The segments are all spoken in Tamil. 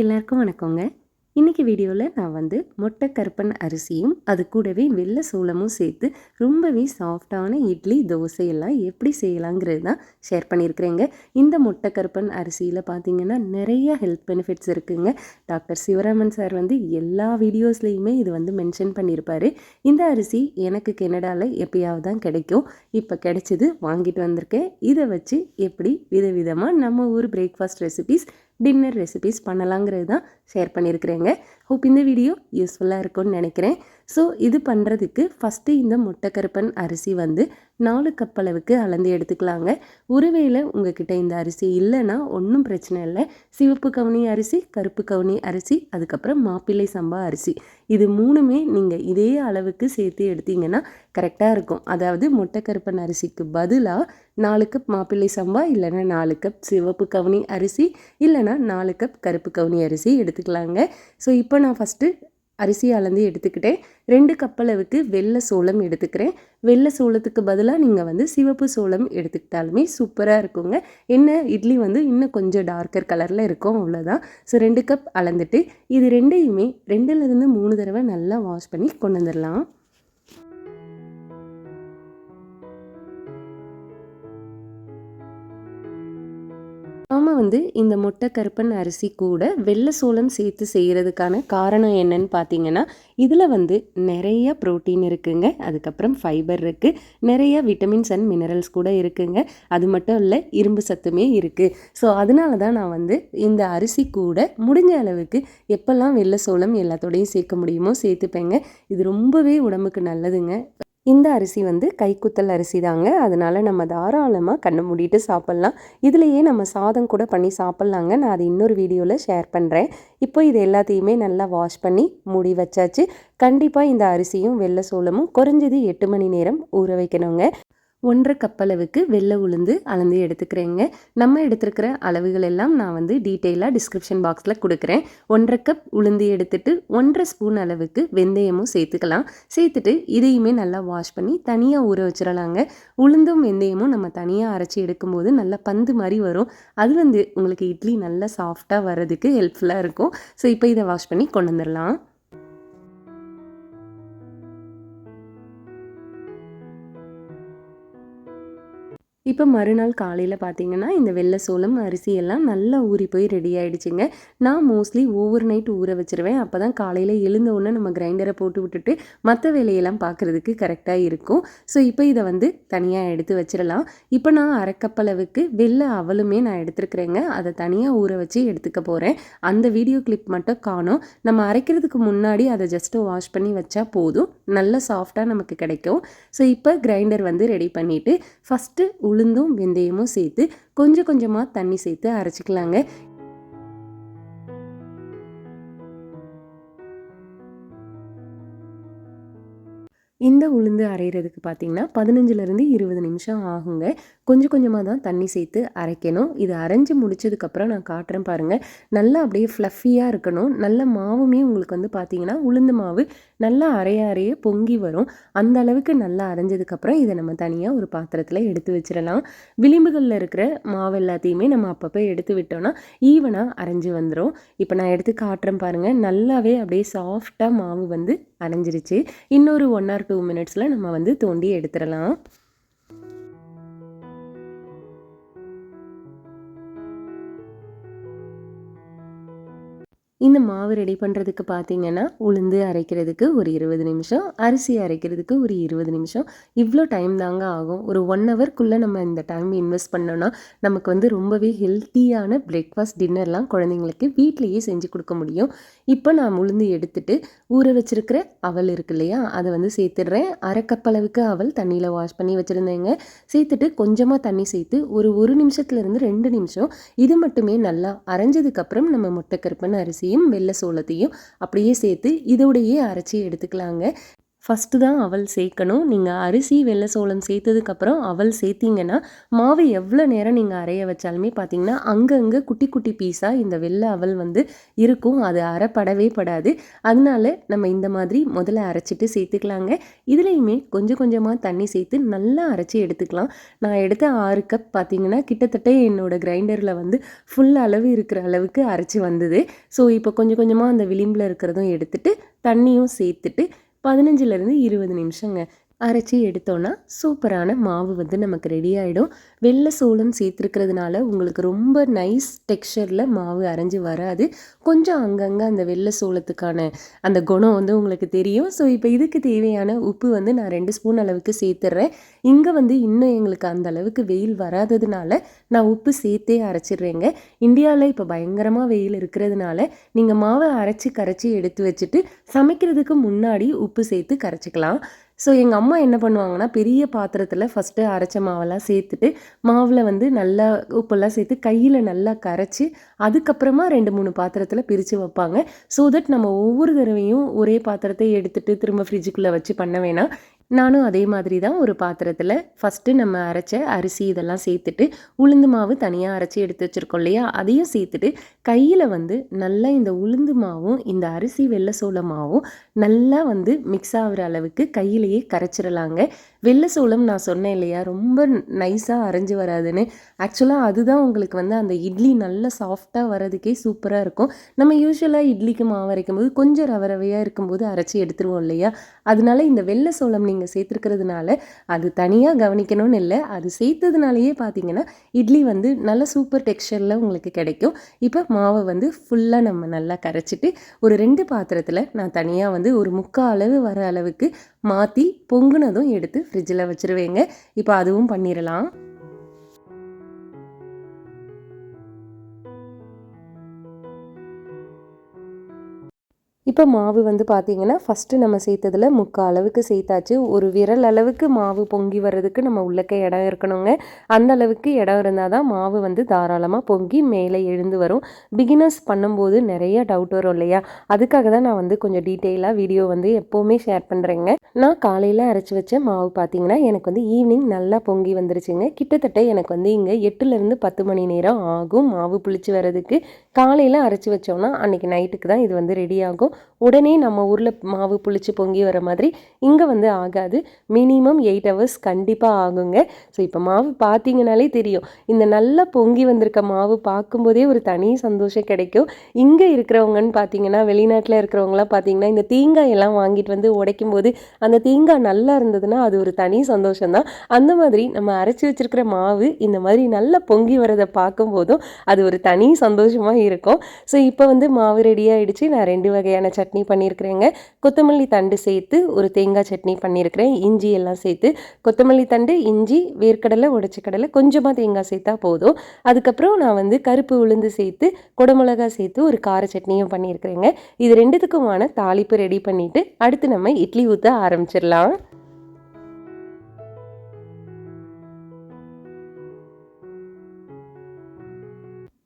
எல்லாருக்கும் வணக்கங்க. இன்றைக்கி வீடியோவில் நான் வந்து மொட்டை கருப்பன் அரிசியும் அது கூடவே வெள்ளை சோளமும் சேர்த்து ரொம்பவே சாஃப்டான இட்லி தோசை எல்லாம் எப்படி செய்யலாங்கிறது தான் ஷேர் பண்ணியிருக்கிறேங்க. இந்த மொட்டை கருப்பன் அரிசியில் பார்த்தீங்கன்னா நிறைய ஹெல்த் பெனிஃபிட்ஸ் இருக்குங்க. டாக்டர் சிவராமன் சார் வந்து எல்லா வீடியோஸ்லேயுமே இது வந்து மென்ஷன் பண்ணியிருப்பார். இந்த அரிசி எனக்கு கெனடாவில் எப்பயாவது தான் கிடைக்கும். இப்போ கிடைச்சிது வாங்கிட்டு வந்திருக்கேன். இதை வச்சு எப்படி விதவிதமாக நம்ம ஊர் பிரேக்ஃபாஸ்ட் ரெசிபீஸ் டின்னர் ரெசிபிஸ் பண்ணலாங்கிறது தான் ஷேர் பண்ணியிருக்கிறேங்க. ஹோப் இந்த வீடியோ யூஸ்ஃபுல்லாக இருக்கும்னு நினைக்கிறேன். ஸோ இது பண்ணுறதுக்கு ஃபஸ்ட்டு இந்த முட்டைக்கருப்பன் அரிசி வந்து நாலு கப் அளவுக்கு அளந்து எடுத்துக்கலாங்க. ஒருவேளை உங்ககிட்ட இந்த அரிசி இல்லைன்னா ஒன்றும் பிரச்சனை இல்லை. சிவப்பு கவுனி அரிசி கருப்பு கவுனி அரிசி அதுக்கப்புறம் மாப்பிள்ளை சம்பா அரிசி. இது மூணுமே நீங்கள் இதே அளவுக்கு சேர்த்து எடுத்தீங்கன்னா கரெக்டாக இருக்கும். அதாவது முட்டைக்கருப்பன் அரிசிக்கு பதிலாக நாலு கப் மாப்பிள்ளை சம்பா இல்லைன்னா நாலு கப் சிவப்பு கவுனி அரிசி இல்லைன்னா நாலு கப் கருப்பு கவுனி அரிசி எடுத்துக்கலாங்க. ஸோ இப்போ நான் ஃபஸ்ட்டு அரிசி அளந்து எடுத்துக்கிட்டேன். ரெண்டு கப்பளவுக்கு வெள்ளை சோளம் எடுத்துக்கிறேன். வெள்ளை சோளத்துக்கு பதிலாக நீங்கள் வந்து சிவப்பு சோளம் எடுத்துக்கிட்டாலுமே சூப்பராக இருக்குங்க. என்ன? இட்லி வந்து இன்னும் கொஞ்சம் டார்க்கர் கலரில் இருக்கும் அவ்வளோதான் ஸோ ரெண்டு கப் அளந்துட்டு இது ரெண்டையுமே ரெண்டுலேருந்து மூணு தடவை நல்லா வாஷ் பண்ணி கொண்டு வந்துடலாம் வந்து இந்த முட்டை கருப்பன் அரிசி கூட வெள்ளை சோளம் சேர்த்து செய்கிறதுக்கான காரணம் என்னன்னு பார்த்தீங்கன்னா இதில் வந்து நிறைய ப்ரோட்டீன் இருக்குங்க. அதுக்கப்புறம் ஃபைபர் இருக்குது நிறைய விட்டமின்ஸ் அண்ட் மினரல்ஸ் கூட இருக்குங்க. அது மட்டும் இல்லை இரும்பு சத்துமே இருக்குது ஸோ அதனால தான் நான் வந்து இந்த அரிசி கூட முடிஞ்ச அளவுக்கு எப்போல்லாம் வெள்ளை சோளம் எல்லாத்தோடையும் சேர்க்க முடியுமோ சேர்த்துப்பேங்க. இது ரொம்பவே உடம்புக்கு நல்லதுங்க. இந்த அரிசி வந்து கைக்குத்தல் அரிசி தாங்க. அதனால் நம்ம தாராளமாக கண்ணை மூடிட்டு சாப்பிட்லாம். இதுலேயே நம்ம சாதம் கூட பண்ணி சாப்பிட்லாங்க. நான் அது இன்னொரு வீடியோவில் ஷேர் பண்ணுறேன் இப்போ இது எல்லாத்தையுமே நல்லா வாஷ் பண்ணி மூடி வச்சாச்சு. கண்டிப்பாக இந்த அரிசியும் வெள்ளை சோளமும் குறைஞ்சது எட்டு மணி நேரம் ஊற வைக்கணுங்க. ஒன்றரை கப் அளவுக்கு வெள்ளை உளுந்து அளந்து எடுத்துக்கிறேங்க. நம்ம எடுத்துருக்கிற அளவுகள் எல்லாம் நான் வந்து டீட்டெயிலாக டிஸ்கிரிப்ஷன் பாக்ஸில் கொடுக்குறேன். ஒன்றரை கப் உளுந்து எடுத்துட்டு ஒன்றரை ஸ்பூன் அளவுக்கு வெந்தயமும் சேர்த்துக்கலாம். சேர்த்துட்டு இதையுமே நல்லா வாஷ் பண்ணி தனியாக ஊற வச்சிடலாங்க உளுந்தும் வெந்தயமும் நம்ம தனியாக அரைச்சி எடுக்கும்போது நல்லா பந்து மாதிரி வரும். அது வந்து உங்களுக்கு இட்லி நல்லா சாஃப்டாக வர்றதுக்கு ஹெல்ப்ஃபுல்லாக இருக்கும். ஸோ இப்போ இதை வாஷ் பண்ணி கொண்டு வந்துடலாம் இப்போ மறுநாள் காலையில் பார்த்தீங்கன்னா இந்த வெள்ளை சோளம் அரிசி எல்லாம் நல்லா ஊறி போய் ரெடி ஆகிடுச்சிங்க நான் மோஸ்ட்லி ஓவர் நைட் ஊற வச்சுருவேன். அப்போ தான் காலையில் எழுந்த உடனே நம்ம கிரைண்டரை போட்டு விட்டுட்டு மற்ற வேலையெல்லாம் பார்க்குறதுக்கு கரெக்டாக இருக்கும். ஸோ இப்போ இதை வந்து தனியாக எடுத்து வச்சிடலாம். இப்போ நான் அரைக்கப்பளவுக்கு வெள்ளை அவலுமே நான் எடுத்துருக்குறேங்க. அதை தனியாக ஊற வச்சு எடுத்துக்க போகிறேன் அந்த வீடியோ கிளிப் மட்டும் காணும். நம்ம அரைக்கிறதுக்கு முன்னாடி அதை ஜஸ்ட்டு வாஷ் பண்ணி வச்சா போதும். நல்ல சாஃப்டாக நமக்கு கிடைக்கும். ஸோ இப்போ கிரைண்டர் வந்து ரெடி பண்ணிவிட்டு ஃபஸ்ட்டு உளுந்தும் வெந்தயமும் சேர்த்து கொஞ்சம் கொஞ்சமாக தண்ணி சேர்த்து அரைச்சிக்கலாங்க. இந்த உளுந்து அரைகிறதுக்கு பார்த்தீங்கன்னா பதினஞ்சுலேருந்து இருபது நிமிஷம் ஆகுங்க. கொஞ்சம் கொஞ்சமாக தான் தண்ணி சேர்த்து அரைக்கணும். இது அரைஞ்சி முடிச்சதுக்கப்புறம் நான் காட்டுறேன் பாருங்கள் நல்லா அப்படியே ஃப்ளஃபியாக இருக்கணும். நல்ல மாவுமே உங்களுக்கு வந்து பார்த்திங்கன்னா உளுந்து மாவு நல்லா அரைய அரைய பொங்கி வரும். அந்த அளவுக்கு நல்லா அரைஞ்சதுக்கப்புறம் இதை நம்ம தனியாக ஒரு பாத்திரத்தில் எடுத்து வச்சிடலாம். விளிம்புகளில் இருக்கிற மாவு எல்லாத்தையுமே நம்ம அப்பப்போ எடுத்து விட்டோம்னா ஈவனாக அரைஞ்சி வந்துடும் இப்போ நான் எடுத்து காட்டுறேன் பாருங்கள் நல்லாவே அப்படியே சாஃப்டாக மாவு வந்து அரைஞ்சிருச்சு. இன்னொரு ஒன் ஆர் டூ மினிட்ஸில் நம்ம வந்து தோண்டி எடுத்துடலாம். இந்த மாவு ரெடி பண்ணுறதுக்கு பார்த்தீங்கன்னா உளுந்து அரைக்கிறதுக்கு ஒரு இருபது நிமிஷம் அரிசி அரைக்கிறதுக்கு ஒரு இருபது நிமிஷம். இவ்வளோ டைம் தாங்க ஆகும். ஒரு ஒன் ஹவர்க்குள்ளே நம்ம இந்த டைம் இன்வெஸ்ட் பண்ணோன்னா நமக்கு வந்து ரொம்பவே ஹெல்த்தியான பிரேக்ஃபாஸ்ட் டின்னர்லாம் குழந்தைங்களுக்கு வீட்லேயே செஞ்சு கொடுக்க முடியும். இப்போ நான் உளுந்து எடுத்துட்டு ஊற வச்சுருக்கிற அவல் இருக்கு இல்லையா அதை வந்து சேர்த்துடுறேன். அரைக்கப்பளவுக்கு அவல் தண்ணியில் வாஷ் பண்ணி வச்சுருந்தேங்க. சேர்த்துட்டு கொஞ்சமாக தண்ணி சேர்த்து ஒரு ஒரு நிமிஷத்துலேருந்து ரெண்டு நிமிஷம் இது மட்டுமே நல்லா அரைஞ்சதுக்கப்புறம் நம்ம முட்டைக்கருப்பன் அரிசி அரிசியும் வெள்ளை சோளத்தையும் அப்படியே சேர்த்து இதோடையே அரைச்சி எடுத்துக்கலாங்க. ஃபஸ்ட்டு தான் அவல் சேர்க்கணும். நீங்கள் அரிசி வெள்ளை சோளம் சேர்த்ததுக்கப்புறம் அவல் சேர்த்திங்கன்னா மாவு எவ்வளோ நேரம் நீங்கள் அரைய வச்சாலுமே பார்த்தீங்கன்னா அங்கங்கே குட்டி குட்டி பீஸாக இந்த வெள்ளை அவல் வந்து இருக்கும். அது அரைப்படவே படாது. அதனால நம்ம இந்த மாதிரி முதல்ல அரைச்சிட்டு சேர்த்துக்கலாங்க. இதுலேயுமே கொஞ்சம் கொஞ்சமாக தண்ணி சேர்த்து நல்லா அரைச்சி எடுத்துக்கலாம். நான் எடுத்த ஆறு கப் பார்த்தீங்கன்னா கிட்டத்தட்ட என்னோடய கிரைண்டரில் வந்து ஃபுல் அளவு இருக்கிற அளவுக்கு அரைச்சி வந்தது. ஸோ இப்போ கொஞ்சம் கொஞ்சமாக அந்த விளிம்பில் இருக்கிறதும் எடுத்துகிட்டு தண்ணியும் சேர்த்துட்டு பதினஞ்சுலேருந்து இருபது நிமிஷங்க. அரைச்சி எடுத்தோன்னா சூப்பரான மாவு வந்து நமக்கு ரெடி ஆகிடும் வெள்ளை சோளம் சேர்த்துருக்கிறதுனால உங்களுக்கு ரொம்ப நைஸ் டெக்ஸ்சரில் மாவு அரைஞ்சி வராது. கொஞ்சம் அங்கங்கே அந்த வெள்ளை சோளத்துக்கான அந்த குணம் வந்து உங்களுக்கு தெரியும். ஸோ இப்போ இதுக்கு தேவையான உப்பு வந்து நான் ரெண்டு ஸ்பூன் அளவுக்கு சேர்த்துட்றேன் இங்கே வந்து இன்னும் எங்களுக்கு அந்த அளவுக்கு வெயில் வராததுனால நான் உப்பு சேர்த்தே அரைச்சிடுறேங்க. இந்தியாவில் இப்போ பயங்கரமாக வெயில் இருக்கிறதுனால நீங்கள் மாவை அரைச்சி கரைச்சி எடுத்து வச்சுட்டு சமைக்கிறதுக்கு முன்னாடி உப்பு சேர்த்து கரைச்சிக்கலாம். ஸோ எங்கள் அம்மா என்ன பண்ணுவாங்கன்னா பெரிய பாத்திரத்தில் ஃபஸ்ட்டு அரைச்ச மாவெல்லாம் சேர்த்துட்டு மாவில் வந்து நல்லா உப்பெல்லாம் சேர்த்து கையில் நல்லா கரைச்சி அதுக்கப்புறமா ரெண்டு மூணு பாத்திரத்தில் பிரித்து வைப்பாங்க. ஸோ தட் நம்ம ஒவ்வொரு தடவையும் ஒரே பாத்திரத்தை எடுத்துகிட்டு திரும்ப ஃப்ரிட்ஜுக்குள்ளே வச்சு பண்ண வேணாம். நானும் அதே மாதிரி தான் ஒரு பாத்திரத்தில் ஃபஸ்ட்டு நம்ம அரைச்ச அரிசி இதெல்லாம் சேர்த்துட்டு உளுந்து மாவு தனியாக அரைச்சி எடுத்து வச்சுருக்கோம் இல்லையா? அதையும் சேர்த்துட்டு கையில் வந்து நல்லா இந்த உளுந்து மாவும் இந்த அரிசி வெள்ளை சோள மாவும் நல்லா வந்து மிக்ஸ் ஆகிற அளவுக்கு கையிலேயே கரைச்சிடலாங்க. வெள்ளை சோளம் நான் சொன்னேன் இல்லையா ரொம்ப நைஸாக அரைஞ்சி வராதுன்னு. ஆக்சுவலாக அதுதான் உங்களுக்கு வந்து அந்த இட்லி நல்லா சாஃப்டாக வரதுக்கே சூப்பராக இருக்கும். நம்ம யூஸ்வலாக இட்லிக்கு மாவு அரைக்கும் போது கொஞ்சம் ரவ ரவையாக இருக்கும்போது அரைச்சி எடுத்துருவோம் இல்லையா? அதனால இந்த வெள்ளை சோளம் நீங்கள் சேர்த்துருக்கிறதுனால அது தனியாக கவனிக்கணும்னு இல்லை. அது சேர்த்ததுனாலேயே பார்த்தீங்கன்னா இட்லி வந்து நல்ல சூப்பர் டெக்ஸ்சரில் உங்களுக்கு கிடைக்கும். இப்போ மாவை வந்து ஃபுல்லாக நம்ம நல்லா கரைச்சிட்டு ஒரு ரெண்டு பாத்திரத்தில் நான் தனியாக வந்து ஒரு முக்கால் அளவு வர அளவுக்கு மாற்றி பொங்குனதும் எடுத்து ஃப்ரிட்ஜில் வச்சுருவேங்க. இப்போ அதுவும் பண்ணிடலாம் இப்போ மாவு வந்து பார்த்திங்கன்னா ஃபஸ்ட்டு நம்ம சேர்த்ததில் முக்கால் அளவுக்கு சேர்த்தாச்சு. ஒரு விரல் அளவுக்கு மாவு பொங்கி வர்றதுக்கு நம்ம உள்ளக்க இடம் இருக்கணுங்க. அந்த அளவுக்கு இடம் இருந்தால் தான் மாவு வந்து தாராளமாக பொங்கி மேலே எழுந்து வரும். பிகினர்ஸ் பண்ணும்போது நிறைய டவுட் வரும் இல்லையா? அதுக்காக தான் நான் வந்து கொஞ்சம் டீட்டெயிலாக வீடியோ வந்து எப்போவுமே ஷேர் பண்ணுறேங்க நான் காலையில் அரைச்சி வச்ச மாவு பார்த்தீங்கன்னா எனக்கு வந்து ஈவினிங் நல்லா பொங்கி வந்துருச்சுங்க. கிட்டத்தட்ட எனக்கு வந்து இங்கே எட்டுலேருந்து பத்து மணி நேரம் ஆகும் மாவு புளிச்சு வர்றதுக்கு. காலையில் அரைச்சி வச்சோம்னா அன்றைக்கி நைட்டுக்கு தான் இது வந்து ரெடி ஆகும். உடனே நம்ம ஊரில் மாவு புளிச்சு பொங்கி வர மாதிரி இங்கே வந்து ஆகாது. மினிமம் எயிட் ஹவர்ஸ் கண்டிப்பாக ஆகுங்க. ஸோ இப்போ மாவு பார்த்தீங்கனாலே தெரியும். இந்த நல்லா பொங்கி வந்திருக்க மாவு பார்க்கும்போதே ஒரு தனி சந்தோஷம் கிடைக்கும். இங்கே இருக்கிறவங்கன்னு பார்த்தீங்கன்னா வெளிநாட்டில் இருக்கிறவங்களாம் பார்த்தீங்கன்னா இந்த தேங்காய் எல்லாம் வாங்கிட்டு வந்து உடைக்கும் போது அந்த தேங்காய் நல்லா இருந்ததுன்னா அது ஒரு தனி சந்தோஷம் தான் அந்த மாதிரி நம்ம அரைச்சி வச்சிருக்கிற மாவு இந்த மாதிரி நல்லா பொங்கி வரதை பார்க்கும்போதும் அது ஒரு தனி சந்தோஷமாக இருக்கும். ஸோ இப்போ வந்து மாவு ரெடி ஆகிடுச்சு நான் ரெண்டு வகையான வகையான சட்னி பண்ணியிருக்கிறேங்க. கொத்தமல்லி தண்டு சேர்த்து ஒரு தேங்காய் சட்னி பண்ணியிருக்கிறேன். இஞ்சி எல்லாம் சேர்த்து கொத்தமல்லி தண்டு இஞ்சி வேர்க்கடலை உடச்ச கடலை கொஞ்சமாக தேங்காய் சேர்த்தா போதும். அதுக்கப்புறம் நான் வந்து கருப்பு உளுந்து சேர்த்து குடமிளகா சேர்த்து ஒரு கார சட்னியும் பண்ணியிருக்கிறேங்க. இது ரெண்டுத்துக்குமான தாளிப்பு ரெடி பண்ணிவிட்டு அடுத்து நம்ம இட்லி ஊற்ற ஆரம்பிச்சிடலாம்.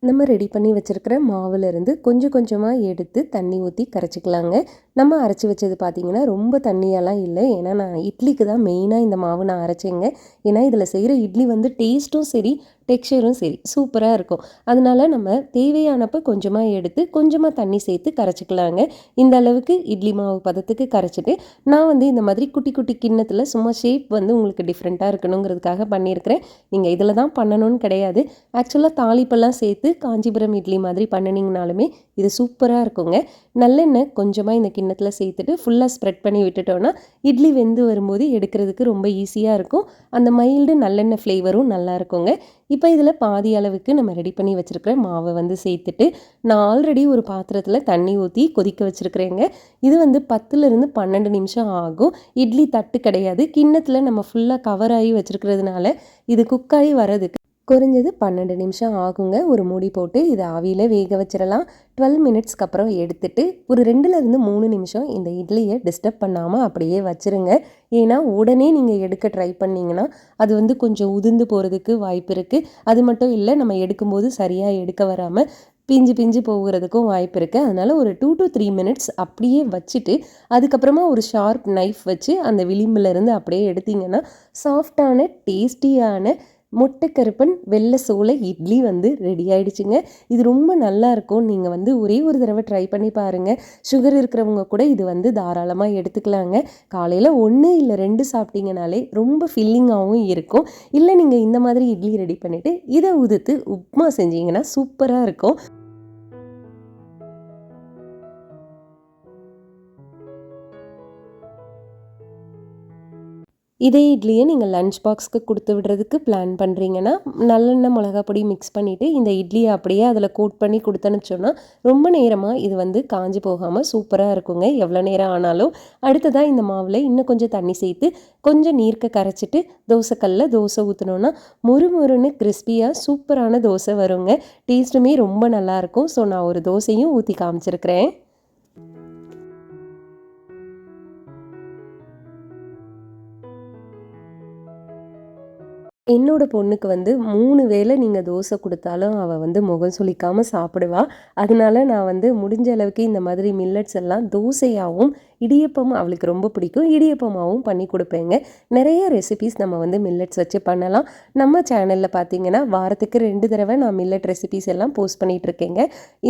நம்ம ரெடி பண்ணி வச்சுருக்கிற மாவுலேருந்து கொஞ்சம் கொஞ்சமாக எடுத்து தண்ணி ஊற்றி கரைச்சிக்கலாங்க. நம்ம அரைச்சி வச்சது பார்த்திங்கன்னா ரொம்ப தண்ணியெல்லாம் இல்லை. ஏன்னா நான் இட்லிக்கு தான் மெயினாக இந்த மாவு நான் அரைச்சேங்க. ஏன்னா இதில் செய்கிற இட்லி வந்து டேஸ்ட்டும் சரி டெக்ஸ்சரும் சரி சூப்பராக இருக்கும். அதனால நம்ம தேவையானப்போ கொஞ்சமாக எடுத்து கொஞ்சமாக தண்ணி சேர்த்து கரைச்சிக்கலாங்க. இந்த அளவுக்கு இட்லி மாவு பதத்துக்கு கரைச்சிட்டு நான் வந்து இந்த மாதிரி குட்டி குட்டி கிண்ணத்தில் சும்மா ஷேப் வந்து உங்களுக்கு டிஃப்ரெண்ட்டாக இருக்கணுங்கிறதுக்காக பண்ணியிருக்கிறேன். நீங்கள் இதில் தான் பண்ணணும்னு கிடையாது. ஆக்சுவலாக தாளிப்பெல்லாம் சேர்த்து காஞ்சிபுரம் இட்லி மாதிரி பண்ணினீங்கனாலுமே இது சூப்பராக இருக்குங்க. நல்லெண்ணெய் கொஞ்சமாக இந்த கிண்ணத்தில் சேர்த்துட்டு ஃபுல்லாக ஸ்ப்ரெட் பண்ணி விட்டுட்டோன்னா இட்லி வெந்து வரும்போது எடுக்கிறதுக்கு ரொம்ப ஈஸியாக இருக்கும். அந்த மைல்டு நல்லெண்ணெய் ஃப்ளேவரும் நல்லா இருக்குங்க. இப்போ இதில் பாதி அளவுக்கு நம்ம ரெடி பண்ணி வச்சுருக்கிற மாவை வந்து சேர்த்துட்டு நான் ஆல்ரெடி ஒரு பாத்திரத்தில் தண்ணி ஊற்றி கொதிக்க வச்சுருக்கிறேங்க. இது வந்து பத்துலேருந்து பன்னெண்டு நிமிஷம் ஆகும். இட்லி தட்டு கிடையாது. கிண்ணத்தில் நம்ம ஃபுல்லாக கவர் ஆகி வச்சுருக்கிறதுனால இது குக்காகி வரதுக்கு குறைஞ்சது பன்னெண்டு நிமிஷம் ஆகுங்க. ஒரு மூடி போட்டு இதை ஆவியில் வேக வச்சிடலாம் டுவெல் மினிட்ஸ்க்கு அப்புறம் எடுத்துட்டு ஒரு ரெண்டுலேருந்து மூணு நிமிஷம் இந்த இட்லியை டிஸ்டர்ப் பண்ணாமல் அப்படியே வச்சுருங்க. ஏன்னா உடனே நீங்கள் எடுக்க ட்ரை பண்ணிங்கன்னா அது வந்து கொஞ்சம் உதிர்ந்து போகிறதுக்கு வாய்ப்பு இருக்குது அது மட்டும் இல்லை நம்ம எடுக்கும்போது சரியாக எடுக்க வராமல் பிஞ்சு பிஞ்சு போகிறதுக்கும் வாய்ப்பு இருக்குது அதனால் ஒரு டூ டு த்ரீ மினிட்ஸ் அப்படியே வச்சுட்டு அதுக்கப்புறமா ஒரு ஷார்ப் நைஃப் வச்சு அந்த விளிம்பிலேருந்து அப்படியே எடுத்திங்கன்னா சாஃப்டான டேஸ்டியான முட்டைக்கருப்பன் வெள்ளை சோளை இட்லி வந்து ரெடி ஆயிடுச்சுங்க. இது ரொம்ப நல்லா இருக்கும். நீங்கள் வந்து ஒரே ஒரு தடவை ட்ரை பண்ணி பாருங்கள் சுகர் இருக்கிறவங்க கூட இது வந்து தாராளமாக எடுத்துக்கலாங்க. காலையில் ஒன்று இல்லை ரெண்டு சாப்பிட்டீங்கனாலே ரொம்ப ஃபில்லிங்காகவும் இருக்கும். இல்லை நீங்கள் இந்த மாதிரி இட்லி ரெடி பண்ணிவிட்டு இதை உதுத்து உப்மா செஞ்சீங்கன்னா சூப்பராக இருக்கும். இதே இட்லியை நீங்கள் லஞ்ச் பாக்ஸ்க்கு கொடுத்து விடுறதுக்கு பிளான் பண்ணுறீங்கன்னா நல்லெண்ணெய் மிளகா பொடி மிக்ஸ் பண்ணிவிட்டு இந்த இட்லியை அப்படியே அதில் கோட் பண்ணி கொடுத்தனுச்சோன்னா ரொம்ப நேரமாக இது வந்து காஞ்சி போகாமல் சூப்பராக இருக்குங்க. எவ்வளோ நேரம் ஆனாலும். அடுத்ததாக இந்த மாவில் இன்னும் கொஞ்சம் தண்ணி சேர்த்து கொஞ்சம் நீர்க்க கரைச்சிட்டு தோசைக்கல்லில் தோசை ஊற்றினோன்னா முறுமுறுன்னு கிறிஸ்பியாக சூப்பரான தோசை வருங்க. டேஸ்ட்டுமே ரொம்ப நல்லாயிருக்கும் ஸோ நான் ஒரு தோசையும் ஊற்றி காமிச்சிருக்கிறேன். என்னோட பொண்ணுக்கு வந்து மூணு வேளை நீங்கள் தோசை கொடுத்தாலும் அவள் வந்து முகம் சுளிக்காமல் சாப்பிடுவா. அதனால நான் வந்து முடிஞ்ச அளவுக்கு இந்த மாதிரி மில்லட்ஸ் எல்லாம் தோசையாகவும் இடியப்பம் அவளுக்கு ரொம்ப பிடிக்கும். இடியப்பமாகவும் பண்ணி கொடுப்பேங்க. நிறைய ரெசிபீஸ் நம்ம வந்து மில்லட்ஸ் வச்சு பண்ணலாம். நம்ம சேனலில் பார்த்தீங்கன்னா வாரத்துக்கு ரெண்டு தடவை நான் மில்லட் ரெசிபீஸ் எல்லாம் போஸ்ட் பண்ணிகிட்ருக்கேங்க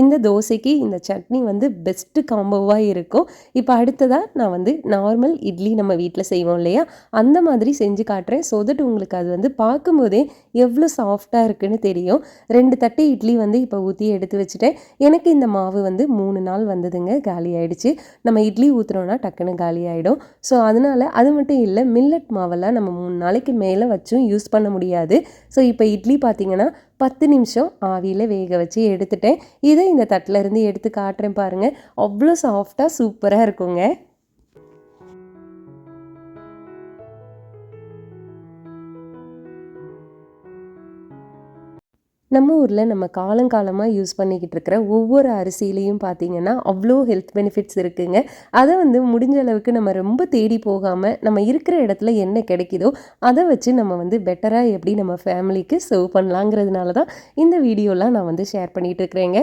இந்த தோசைக்கு இந்த சட்னி வந்து பெஸ்ட்டு காம்போவாக இருக்கும். இப்போ அடுத்ததாக நான் வந்து நார்மல் இட்லி நம்ம வீட்டில் செய்வோம் இல்லையா? அந்த மாதிரி செஞ்சு காட்டுறேன். ஸோ தட் உங்களுக்கு அது வந்து பார்க்கும்போதே எவ்வளோ சாஃப்டாக இருக்குன்னு தெரியும். ரெண்டு தட்டு இட்லி வந்து இப்போ ஊற்றி எடுத்து வச்சுட்டேன். எனக்கு இந்த மாவு வந்து மூணு நாள் வந்ததுங்க. காலி ஆயிடுச்சு. நம்ம இட்லி ஊற்றுறோம் ஊற்றுனோன்னா டக்குன்னு காலி ஆகிடும் ஸோ அதனால் அது மட்டும் இல்லை மில்லட் மாவெல்லாம் நம்ம மூணு நாளைக்கு மேலே வச்சும் யூஸ் பண்ண முடியாது. ஸோ இப்போ இட்லி பார்த்திங்கன்னா பத்து நிமிஷம் ஆவியில் வேக வச்சு எடுத்துட்டேன். இதை இந்த தட்டில் இருந்து எடுத்து காட்டுறேன் பாருங்கள் அவ்வளோ சாஃப்டாக சூப்பராக இருக்குங்க. நம்ம ஊரில் நம்ம காலங்காலமாக யூஸ் பண்ணிக்கிட்டு இருக்கிற ஒவ்வொரு அரிசியிலையும் பார்த்தீங்கன்னா அவ்வளோ ஹெல்த் பெனிஃபிட்ஸ் இருக்குங்க. அதை வந்து முடிஞ்ச அளவுக்கு நம்ம ரொம்ப தேடி போகாமல் நம்ம இருக்கிற இடத்துல என்ன கிடைக்குதோ அதை வச்சு நம்ம வந்து பெட்டராக எப்படி நம்ம ஃபேமிலிக்கு சர்வ் பண்ணலாங்கிறதுனால தான் இந்த வீடியோலாம் நான் வந்து ஷேர் பண்ணிகிட்டு இருக்கிறேங்க.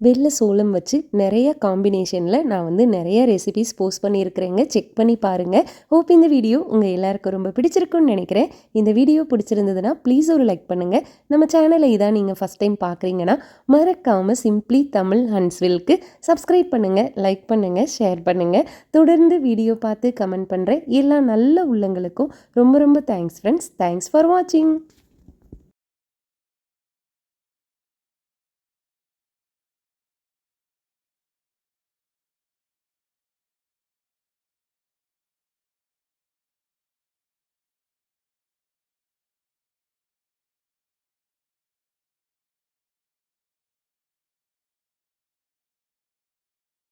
வெள்ளை சோளம் வச்சு நிறைய காம்பினேஷனில் நான் வந்து நிறைய ரெசிபிஸ் போஸ்ட் பண்ணியிருக்கிறேங்க. செக் பண்ணி பாருங்கள் ஹோப் இந்த வீடியோ உங்கள் எல்லாருக்கும் ரொம்ப பிடிச்சிருக்குன்னு நினைக்கிறேன். இந்த வீடியோ பிடிச்சிருந்ததுன்னா ப்ளீஸ் ஒரு லைக் பண்ணுங்கள் நம்ம சேனலை இதான் நீங்கள் ஃபஸ்ட் டைம் பார்க்குறீங்கன்னா மறக்காமல் சிம்ப்ளி தமிழ் ஹன்ஸ்வில்க்கு சப்ஸ்கிரைப் பண்ணுங்கள் லைக் பண்ணுங்கள் ஷேர் பண்ணுங்கள் தொடர்ந்து வீடியோ பார்த்து கமெண்ட் பண்ணுற எல்லா நல்ல உள்ளங்களுக்கும் ரொம்ப ரொம்ப தேங்க்ஸ் ஃப்ரெண்ட்ஸ் தேங்க்ஸ் ஃபார் வாட்சிங்